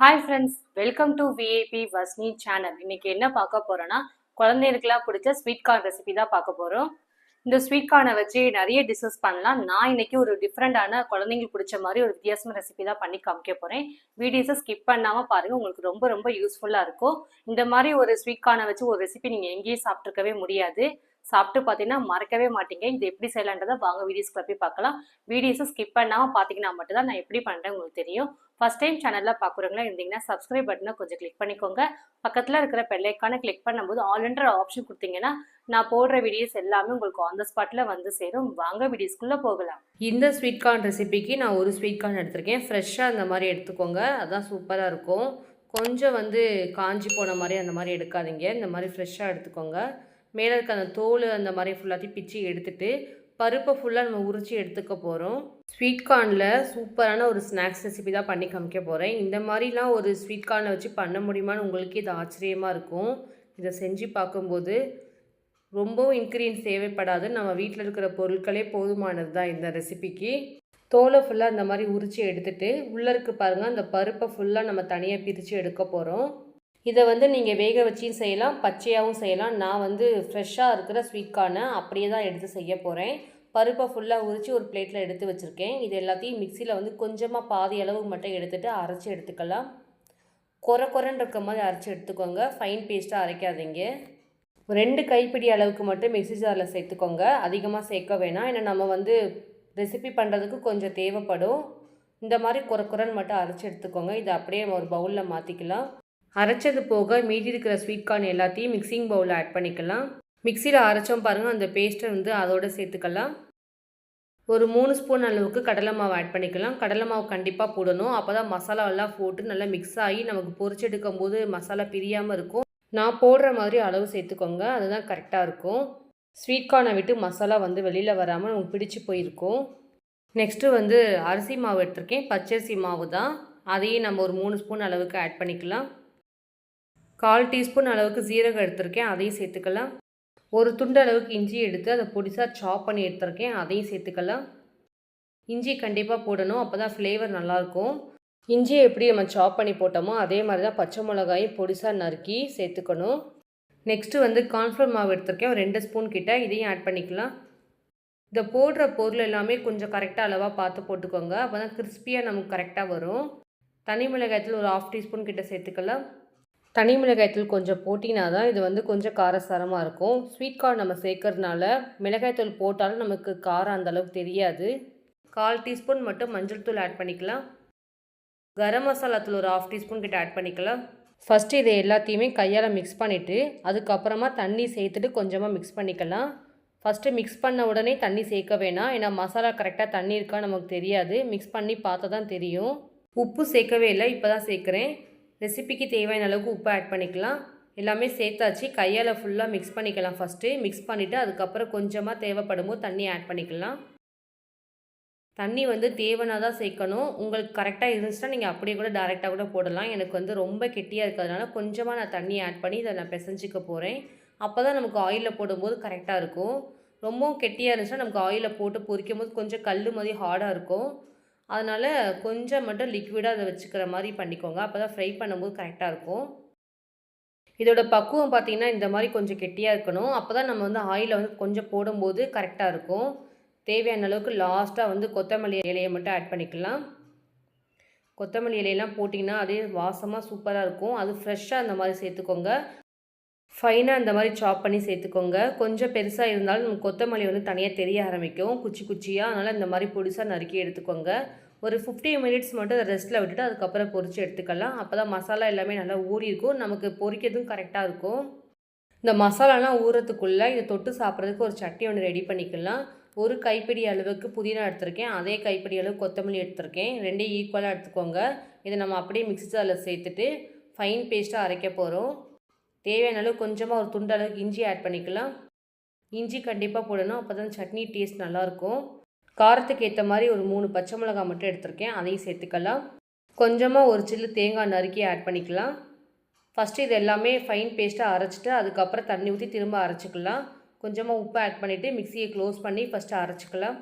Hi friends welcome to VAP வஸ்னி channel இன்னைக்கு என்ன பார்க்க போறோம்னா குழந்தைகளுக்குலாம் பிடிச்ச ஸ்வீட் கார்ன் ரெசிபி தான் பார்க்க போறோம். இந்த ஸ்வீட் கார்னை வச்சு நிறைய டிஸ்கஸ் பண்ணலாம். நான் இன்னைக்கு ஒரு டிஃப்ரெண்டான குழந்தைங்களுக்கு பிடிச்ச மாதிரி ஒரு வித்தியாசமான ரெசிபி தான் பண்ணி காமிக்க போறேன். வீடியோஸை ஸ்கிப் பண்ணாம பாருங்க உங்களுக்கு ரொம்ப ரொம்ப யூஸ்ஃபுல்லா இருக்கும். இந்த மாதிரி ஒரு ஸ்வீட் கார்னை வச்சு ஒரு ரெசிபி நீங்க எங்கேயும் சாப்பிட்ருக்கவே முடியாது. சாப்பிட்டு பார்த்தீங்கன்னா மறக்கவே மாட்டீங்க. இது எப்படி செய்யலான்றதை வாங்க வீடியோஸ்க்குள்ள போய் பார்க்கலாம். வீடியோஸை ஸ்கிப் பண்ணாமல் பார்த்தீங்கன்னா மட்டும்தான் நான் எப்படி பண்ணுறேன் உங்களுக்கு தெரியும். ஃபஸ்ட் டைம் சேனலில் பார்க்குறவங்களா இருந்தீங்கன்னா சப்ஸ்கிரைப் பட்டனை கொஞ்சம் கிளிக் பண்ணிக்கோங்க. பக்கத்தில் இருக்கிற பெல்லைக்கான கிளிக் பண்ணும்போது ஆல்ன்ற ஆப்ஷன் கொடுத்தீங்கன்னா நான் போடுற வீடியோஸ் எல்லாமே உங்களுக்கு ஆன் த ஸ்பாட்டில் வந்து சேரும். வாங்க வீடியோஸ்க்குள்ளே போகலாம். இந்த ஸ்வீட் கார்ன் ரெசிபிக்கு நான் ஒரு ஸ்வீட் கார்ன் எடுத்திருக்கேன். ஃப்ரெஷ்ஷாக அந்த மாதிரி எடுத்துக்கோங்க. அதுதான் சூப்பராக இருக்கும். கொஞ்சம் வந்து காஞ்சி போன மாதிரி அந்த மாதிரி எடுக்காதீங்க. இந்த மாதிரி ஃப்ரெஷ்ஷாக எடுத்துக்கோங்க. மேலே இருக்க அந்த தோல் அந்த மாதிரி ஃபுல்லாத்தையும் பிச்சு எடுத்துட்டு பருப்பை ஃபுல்லாக நம்ம உரிச்சு எடுத்துக்க போகிறோம் ஸ்வீட் கார்னில் சூப்பரான ஒரு ஸ்நாக்ஸ் ரெசிபி தான் பண்ணி காமிக்க போகிறேன் இந்த மாதிரிலாம் ஒரு ஸ்வீட் கார்னை வச்சு பண்ண முடியுமான்னு உங்களுக்கு இது ஆச்சரியமாக இருக்கும். இதை செஞ்சு பார்க்கும்போது ரொம்பவும் இன்க்ரீடியன்ஸ் தேவைப்படாது. நம்ம வீட்டில் இருக்கிற பொருட்களே போதுமானது தான் இந்த ரெசிபிக்கு தோலை ஃபுல்லாக இந்த மாதிரி உரித்து எடுத்துட்டு உள்ளே இருக்கு பாருங்கள் அந்த பருப்பை ஃபுல்லாக நம்ம தனியாக பிரித்து எடுக்க போகிறோம் இதை வந்து நீங்கள் வேக வச்சியும் செய்யலாம் பச்சையாகவும் செய்யலாம். நான் வந்து ஃப்ரெஷ்ஷாக இருக்கிற ஸ்வீட் கார்னை அப்படியே தான் எடுத்து செய்ய போகிறேன் பருப்பை ஃபுல்லாக உரித்து ஒரு பிளேட்டில் எடுத்து வச்சுருக்கேன். இது எல்லாத்தையும் மிக்சியில் வந்து கொஞ்சமாக பாதி அளவு மட்டும் எடுத்துகிட்டு அரைச்சி எடுத்துக்கலாம். குறை குறைன்னு இருக்க மாதிரி அரைச்சி எடுத்துக்கோங்க. ஃபைன் பேஸ்ட்டாக அரைக்காதீங்க. ரெண்டு கைப்பிடி அளவுக்கு மட்டும் மிக்சி ஜாரில் சேர்த்துக்கோங்க. அதிகமாக சேர்க்க வேணாம். ஏன்னா நம்ம வந்து ரெசிபி பண்ணுறதுக்கு கொஞ்சம் தேவைப்படும். இந்த மாதிரி குறை குறைன்னு மட்டும் அரைச்சி எடுத்துக்கோங்க. இதை அப்படியே நம்ம ஒரு பவுலில் மாற்றிக்கலாம் அரைச்சது போக மீதி இருக்கிற ஸ்வீட் கார்ன் எல்லாத்தையும் மிக்சிங் பவுலில் ஆட் பண்ணிக்கலாம். மிக்சியில் அரைச்சோம் பாருங்கள் அந்த பேஸ்ட்டை வந்து அதோடு சேர்த்துக்கலாம். ஒரு மூணு ஸ்பூன் அளவுக்கு கடலை மாவு ஆட் பண்ணிக்கலாம். கடலை மாவு கண்டிப்பாக போடணும். அப்போ தான் மசாலாவெல்லாம் போட்டு நல்லா மிக்ஸ் ஆகி நமக்கு பொரிச்செடுக்கும் போது மசாலா பிரியாமல் இருக்கும். நான் போடுற மாதிரி அளவு சேர்த்துக்கோங்க. அதுதான் கரெக்டாக இருக்கும். ஸ்வீட் கார்னை விட்டு மசாலா வந்து வெளியில் வராமல் நமக்கு பிடிச்சி போயிருக்கும். நெக்ஸ்ட்டு வந்து அரிசி மாவு எடுத்திருக்கேன். பச்சரிசி மாவு தான். அதையும் நம்ம ஒரு மூணு ஸ்பூன் அளவுக்கு ஆட் பண்ணிக்கலாம். கால் டீஸ்பூன் அளவுக்கு ஜீரகம் எடுத்திருக்கேன் அதையும் சேர்த்துக்கலாம். ஒரு துண்டு அளவுக்கு இஞ்சி எடுத்து அதை பொடிசாக சாப் பண்ணி எடுத்திருக்கேன் அதையும் சேர்த்துக்கலாம். இஞ்சி கண்டிப்பாக போடணும் அப்போ தான் ஃப்ளேவர் நல்லாயிருக்கும். இஞ்சியை எப்படி நம்ம சாப் பண்ணி போட்டோமோ அதே மாதிரி தான் பச்சை மிளகாயும் பொடிசாக நறுக்கி சேர்த்துக்கணும். நெக்ஸ்ட்டு வந்து கார்ன்ஃப்ளவர் மாவு எடுத்திருக்கேன் ரெண்டு ஸ்பூன் கிட்ட இதையும் ஆட் பண்ணிக்கலாம். இந்த போடுற பொருள் எல்லாமே கொஞ்சம் கரெக்டாக அளவாக பார்த்து போட்டுக்கோங்க அப்போ தான் கிறிஸ்பியாக நமக்கு கரெக்டாக வரும். தனி மிளகாயத்தில் ஒரு ஆஃப் டீஸ்பூன் கிட்ட சேர்த்துக்கலாம். தனி மிளகாய்த்தூள் கொஞ்சம் போட்டினா தான் இது வந்து கொஞ்சம் காரசாரமாக இருக்கும். ஸ்வீட் கார்ன் நம்ம சேர்க்கறதுனால மிளகாய்த்தூள் போட்டாலும் நமக்கு காரம் அந்த அளவுக்கு தெரியாது. கால் டீஸ்பூன் மட்டும் மஞ்சள் தூள் ஆட் பண்ணிக்கலாம். கரம் மசாலா தூள் ஒரு ஆஃப் டீஸ்பூன் கிட்ட ஆட் பண்ணிக்கலாம். ஃபஸ்ட்டு இதை எல்லாத்தையுமே கையால் மிக்ஸ் பண்ணிவிட்டு அதுக்கப்புறமா தண்ணி சேர்த்துட்டு கொஞ்சமாக மிக்ஸ் பண்ணிக்கலாம். ஃபஸ்ட்டு மிக்ஸ் பண்ண உடனே தண்ணி சேர்க்க வேணாம். ஏன்னா மசாலா கரெக்டாக தண்ணி இருக்கா நமக்கு தெரியாது. மிக்ஸ் பண்ணி பார்த்தா தான் தெரியும். உப்பு சேர்க்கவே இல்லை இப்போ தான் சேர்க்குறேன். ரெசிபிக்கு தேவையான அளவுக்கு உப்பு ஆட் பண்ணிக்கலாம். எல்லாமே சேர்த்தாச்சு. கையால் ஃபுல்லாக மிக்ஸ் பண்ணிக்கலாம் ஃபஸ்ட்டு மிக்ஸ் பண்ணிவிட்டு அதுக்கப்புறம் கொஞ்சமாக தேவைப்படும் போது தண்ணி ஆட் பண்ணிக்கலாம். தண்ணி வந்து தேவைனா தான் சேர்க்கணும். உங்களுக்கு கரெக்டாக இருந்துச்சுன்னா நீங்கள் அப்படியே கூட டேரெக்டாக கூட போடலாம். எனக்கு வந்து ரொம்ப கெட்டியாக இருக்கிறதுனால கொஞ்சமாக நான் தண்ணி ஆட் பண்ணி இதை நான் பிசைஞ்சிக்க போகிறேன் அப்போ தான் நமக்கு ஆயிலில் போடும்போது கரெக்டாக இருக்கும். ரொம்பவும் கெட்டியாக இருந்துச்சுன்னா நமக்கு ஆயிலில் போட்டு பொரிக்கும் போது கொஞ்சம் கல் மாதிரி ஹார்டாக இருக்கும். அதனால் கொஞ்சம் மட்டும் லிக்விடாக அதை வச்சுக்கிற மாதிரி பண்ணிக்கோங்க. அப்போ தான் ஃப்ரை பண்ணும்போது கரெக்டாக இருக்கும். இதோட பக்குவம் பார்த்திங்கன்னா இந்த மாதிரி கொஞ்சம் கெட்டியாக இருக்கணும். அப்போ தான் நம்ம வந்து ஆயிலில் வந்து கொஞ்சம் போடும்போது கரெக்டாக இருக்கும். தேவையான அளவுக்கு லாஸ்ட்டாக வந்து கொத்தமல்லி இலையை மட்டும் ஆட் பண்ணிக்கலாம். கொத்தமல்லி இலையெல்லாம் போட்டிங்கன்னா அதே வாசமாக சூப்பராக இருக்கும். அது ஃப்ரெஷ்ஷாக அந்த மாதிரி சேர்த்துக்கோங்க. ஃபைனாக அந்த மாதிரி சாப் பண்ணி சேர்த்துக்கோங்க. கொஞ்சம் பெருசாக இருந்தாலும் நம்ம கொத்தமல்லி வந்து தனியாக தெரிய ஆரம்பிக்கும். குச்சி குச்சியாக அதனால் இந்த மாதிரி பொடிசாக நறுக்கி எடுத்துக்கோங்க. ஒரு ஃபிஃப்டி மினிட்ஸ் மட்டும் அதை ரெஸ்ட்டில் விட்டுட்டு அதுக்கப்புறம் பொரித்து எடுத்துக்கலாம். அப்போ தான் மசாலா எல்லாமே நல்லா ஊறி இருக்கும் நமக்கு பொரிக்கிறதும் கரெக்டாக இருக்கும். இந்த மசாலாலாம் ஊறத்துக்குள்ளே இதை தொட்டு சாப்பிட்றதுக்கு ஒரு சட்னி ஒன்று ரெடி பண்ணிக்கலாம். ஒரு கைப்பிடி அளவுக்கு புதினா எடுத்திருக்கேன். அதே கைப்பிடி அளவு கொத்தமல்லி எடுத்திருக்கேன். ரெண்டையும் ஈக்குவலாக எடுத்துக்கோங்க. இதை நம்ம அப்படியே மிக்ஸி ஜாரில் சேர்த்துட்டு ஃபைன் பேஸ்ட்டாக அரைக்க போகிறோம் தேவையான அளவு கொஞ்சமாக ஒரு துண்டு அளவுக்கு இஞ்சி ஆட் பண்ணிக்கலாம். இஞ்சி கண்டிப்பாக போடணும். அப்போ தான் சட்னி டேஸ்ட் நல்லாயிருக்கும். காரத்துக்கு ஏற்ற மாதிரி ஒரு மூணு பச்சை மிளகாய் மட்டும் எடுத்திருக்கேன். அதையும் சேர்த்துக்கலாம். கொஞ்சமாக ஒரு சில்லு தேங்காய் நறுக்கி ஆட் பண்ணிக்கலாம். ஃபஸ்ட்டு இது எல்லாமே ஃபைன் பேஸ்ட்டாக அரைச்சிட்டு அதுக்கப்புறம் தண்ணி ஊற்றி திரும்ப அரைச்சிக்கலாம். கொஞ்சமாக உப்பு ஆட் பண்ணிவிட்டு மிக்சியை க்ளோஸ் பண்ணி ஃபஸ்ட்டு அரைச்சிக்கலாம்.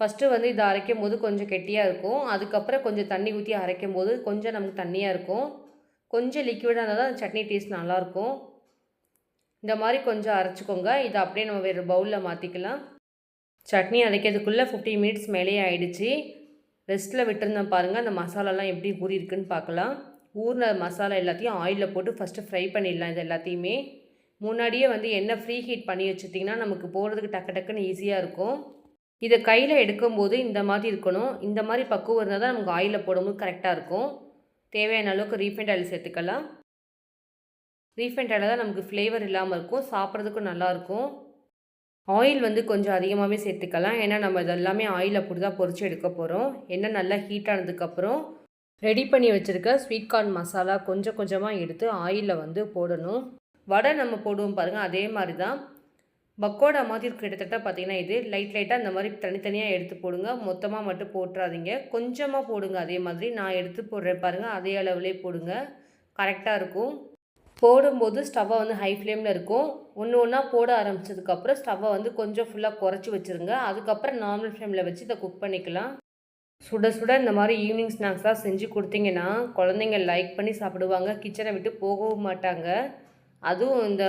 ஃபஸ்ட்டு வந்து இதை அரைக்கும் போது கொஞ்சம் கெட்டியாக இருக்கும். அதுக்கப்புறம் கொஞ்சம் தண்ணி ஊற்றி அரைக்கும் போது கொஞ்சம் நமக்கு தண்ணியாக இருக்கும். கொஞ்சம் லிக்விடாக இருந்தால் தான் சட்னி டேஸ்ட் நல்லாயிருக்கும். இந்த மாதிரி கொஞ்சம் அரைச்சிக்கோங்க. இதை அப்படியே நம்ம வேறு பவுலில் மாற்றிக்கலாம் சட்னி அரைக்கிறதுக்குள்ளே ஃபிஃப்டி மினிட்ஸ் மேலேயே ஆயிடுச்சு. ரெஸ்ட்டில் விட்டுருந்தேன் பாருங்கள் அந்த மசாலாலாம் எப்படி ஊறி இருக்குன்னு பார்க்கலாம். ஊறின மசாலா எல்லாத்தையும் ஆயிலில் போட்டு ஃபஸ்ட்டு ஃப்ரை பண்ணிடலாம் இது எல்லாத்தையுமே. முன்னாடியே வந்து எண்ணெய் ஃப்ரீ ஹீட் பண்ணி வச்சுட்டிங்கன்னா நமக்கு போடுறதுக்கு டக்கு டக்குன்னு ஈஸியாக இருக்கும். இதை கையில் எடுக்கும்போது இந்த மாதிரி இருக்கணும். இந்த மாதிரி பக்குவம் இருந்தால் தான் நமக்கு ஆயிலில் போடும்போது கரெக்டாக இருக்கும். தேவையான அளவுக்கு ரீஃபைண்ட் ஆயில் சேர்த்துக்கலாம். ரீஃபைண்ட் ஆயில் தான் நமக்கு ஃப்ளேவர் இல்லாமல் இருக்கும். சாப்பிட்றதுக்கும் நல்லாயிருக்கும் ஆயில் வந்து கொஞ்சம் அதிகமாகவே சேர்த்துக்கலாம். ஏன்னா நம்ம இதெல்லாமே ஆயில் அப்படி தான் பொறிச்சு எடுக்க போகிறோம் எண்ணெய் நல்லா ஹீட் ஆனதுக்கப்புறம் ரெடி பண்ணி வச்சுருக்க ஸ்வீட் கார்ன் மசாலா கொஞ்சம் கொஞ்சமாக எடுத்து ஆயிலில் வந்து போடணும். வடை நம்ம போடுவோம் பாருங்கள் அதே மாதிரி தான் பக்கோடா மாதிரி கிட்டத்தட்ட பார்த்தீங்கன்னா இது லைட் லைட்டாக இந்த மாதிரி தனித்தனியாக எடுத்து போடுங்க. மொத்தமாக மட்டும் போட்டுறாதீங்க. கொஞ்சமாக போடுங்க அதே மாதிரி. நான் எடுத்து போடுறேன் பாருங்கள் அதே அளவுலேயே போடுங்க. கரெக்டாக இருக்கும். போடும்போது ஸ்டவ்வை வந்து ஹை ஃப்ளேமில் இருக்கும். ஒன்று ஒன்றா போட ஆரம்பிச்சதுக்கப்புறம் ஸ்டவ்வை வந்து கொஞ்சம் ஃபுல்லாக குறைச்சி வச்சுருங்க. அதுக்கப்புறம் நார்மல் ஃப்ளேமில் வச்சு இதை குக் பண்ணிக்கலாம். சுட சுட இந்த மாதிரி ஈவினிங் ஸ்நாக்ஸாக செஞ்சு கொடுத்தீங்கன்னா குழந்தைங்க லைக் பண்ணி சாப்பிடுவாங்க. கிச்சனை விட்டு போகவும் மாட்டாங்க. அதுவும் இந்த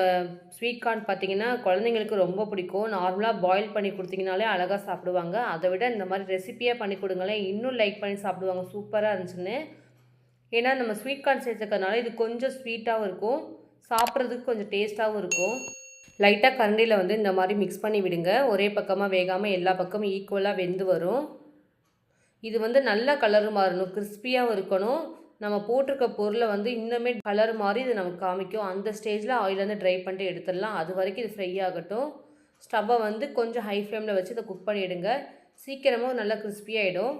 ஸ்வீட் கார்ன் பார்த்தீங்கன்னா குழந்தைங்களுக்கு ரொம்ப பிடிக்கும். நார்மலாக பாயில் பண்ணி கொடுத்தீங்கனாலே அழகாக சாப்பிடுவாங்க. அதை விட இந்த மாதிரி ரெசிப்பியாக பண்ணி கொடுங்களேன். இன்னும் லைக் பண்ணி சாப்பிடுவாங்க. சூப்பராக இருந்துச்சுன்னு. ஏன்னா நம்ம ஸ்வீட் கார்ன் சேர்த்துக்கறனால இது கொஞ்சம் ஸ்வீட்டாகவும் இருக்கும். சாப்பிட்றதுக்கு கொஞ்சம் டேஸ்ட்டாகவும் இருக்கும். லைட்டாக கரண்டியில் வந்து இந்த மாதிரி மிக்ஸ் பண்ணி விடுங்க. ஒரே பக்கமாக வேகாமல் எல்லா பக்கமும் ஈக்குவலாக வெந்து வரும். இது வந்து நல்ல கலர் மாறணும். கிறிஸ்பியாகவும் இருக்கணும். நம்ம போட்டிருக்க பொருளை வந்து இன்னுமே கலர் மாதிரி இது நமக்கு காமிக்கும். அந்த ஸ்டேஜில் ஆயில் வந்து ட்ரை பண்ணிட்டு எடுத்துடலாம். அது வரைக்கும் இது ஃப்ரை ஆகட்டும். ஸ்டவ்வை வந்து கொஞ்சம் ஹை ஃப்ளேமில் வச்சு இதை குக் பண்ணிவிடுங்க சீக்கிரமாக நல்லா கிறிஸ்பியாகிடும்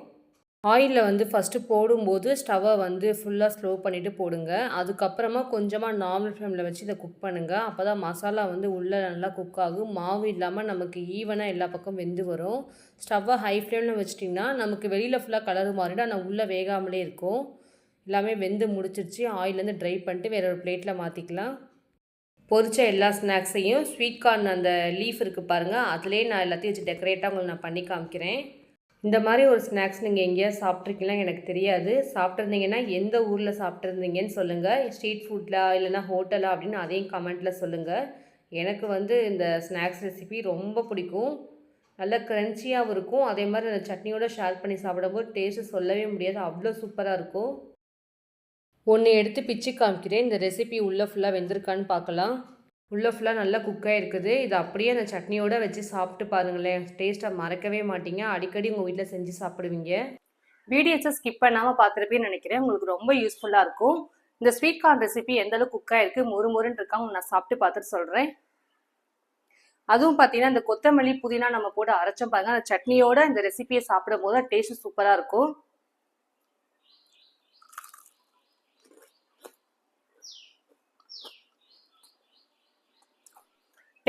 ஆயிலில் வந்து ஃபஸ்ட்டு போடும்போது ஸ்டவ்வை வந்து ஃபுல்லாக ஸ்லோ பண்ணிவிட்டு போடுங்க. அதுக்கப்புறமா கொஞ்சமாக நார்மல் ஃப்ளேமில் வச்சு இதை குக் பண்ணுங்கள் அப்போ தான் மசாலா வந்து உள்ளே நல்லா குக் ஆகும். மாவு இல்லாமல் நமக்கு ஈவனாக எல்லா பக்கம் வெந்து வரும். ஸ்டவ்வை ஹை ஃப்ளேமில் வச்சிட்டிங்கன்னா நமக்கு வெளியில் ஃபுல்லாக கலர் மாறிடும். ஆனால் உள்ளே வேகாமலே இருக்கும். எல்லாமே வெந்து முடிச்சிருச்சு. ஆயிலேருந்து ட்ரை பண்ணிட்டு வேற ஒரு பிளேட்டில் மாற்றிக்கலாம் பொரிச்ச எல்லா ஸ்நாக்ஸையும் ஸ்வீட் கார்ன் அந்த லீஃப் இருக்குது பாருங்கள் அதுலேயே நான் எல்லாத்தையும் வச்சு டெக்கரேட்டாக உங்களுக்கு நான் பண்ணி காமிக்கிறேன். இந்த மாதிரி ஒரு ஸ்நாக்ஸ் நீங்கள் எங்கேயாவது சாப்பிட்ருக்கீங்களா எனக்கு தெரியாது. சாப்பிட்ருந்தீங்கன்னா எந்த ஊரில் சாப்பிட்ருந்தீங்கன்னு சொல்லுங்கள் ஸ்ட்ரீட் ஃபுட்டில் இல்லைனா ஹோட்டலா அப்படின்னு அதையும் கமெண்ட்டில் சொல்லுங்கள் எனக்கு வந்து இந்த ஸ்நாக்ஸ் ரெசிபி ரொம்ப பிடிக்கும். நல்ல க்ரன்ச்சியாகவும் இருக்கும். அதே மாதிரி அந்த சட்னியோடு ஷேர் பண்ணி சாப்பிடும்போது டேஸ்ட்டு சொல்லவே முடியாது. அவ்வளோ சூப்பராக இருக்கும். ஒன்று எடுத்து பிச்சு காமிக்கிறேன். இந்த ரெசிபி உள்ளே ஃபுல்லாக வெந்திருக்கான்னு பார்க்கலாம். உள்ளே ஃபுல்லாக நல்லா குக்காக இருக்குது இது அப்படியே அந்த சட்னியோடு வச்சு சாப்பிட்டு பாருங்களேன். டேஸ்ட்டாக மறக்கவே மாட்டீங்க. அடிக்கடி உங்கள் வீட்டில் செஞ்சு சாப்பிடுவீங்க. வீடியோஸை ஸ்கிப் பண்ணாமல் பார்த்துருப்பேன்னு நினைக்கிறேன். உங்களுக்கு ரொம்ப யூஸ்ஃபுல்லாக இருக்கும். இந்த ஸ்வீட் கார்ன் ரெசிபி எந்த அளவுக்கு குக்காக இருக்குது முறு முறுன்னு இருக்காங்க நான் சாப்பிட்டு பார்த்துட்டு சொல்கிறேன் அதுவும் பார்த்தீங்கன்னா இந்த கொத்தமல்லி புதினா நம்ம போட்டு அரைச்சோம் பாருங்க. அந்த சட்னியோட இந்த ரெசிபியை சாப்பிடும் போது டேஸ்ட் சூப்பராக இருக்கும்.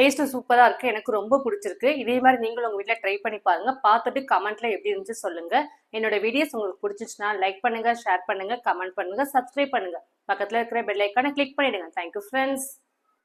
டேஸ்ட் சூப்பராக இருக்குது எனக்கு ரொம்ப பிடிச்சிருக்கு. இதே மாதிரி நீங்களும் உங்கள் வீட்டில் ட்ரை பண்ணி பாருங்கள் பார்த்துட்டு கமெண்ட்ல எப்படி இருந்துச்சு சொல்லுங்க. என்னோட வீடியோஸ் உங்களுக்கு பிடிச்சிச்சுன்னா லைக் பண்ணுங்கள் ஷேர் பண்ணுங்க கமெண்ட் பண்ணுங்க சப்ஸ்கிரைப் பண்ணுங்க. பக்கத்தில் இருக்கிற பெல் ஐக்கானை கிளிக் பண்ணிவிடுங்க தேங்க்யூ ஃப்ரெண்ட்ஸ்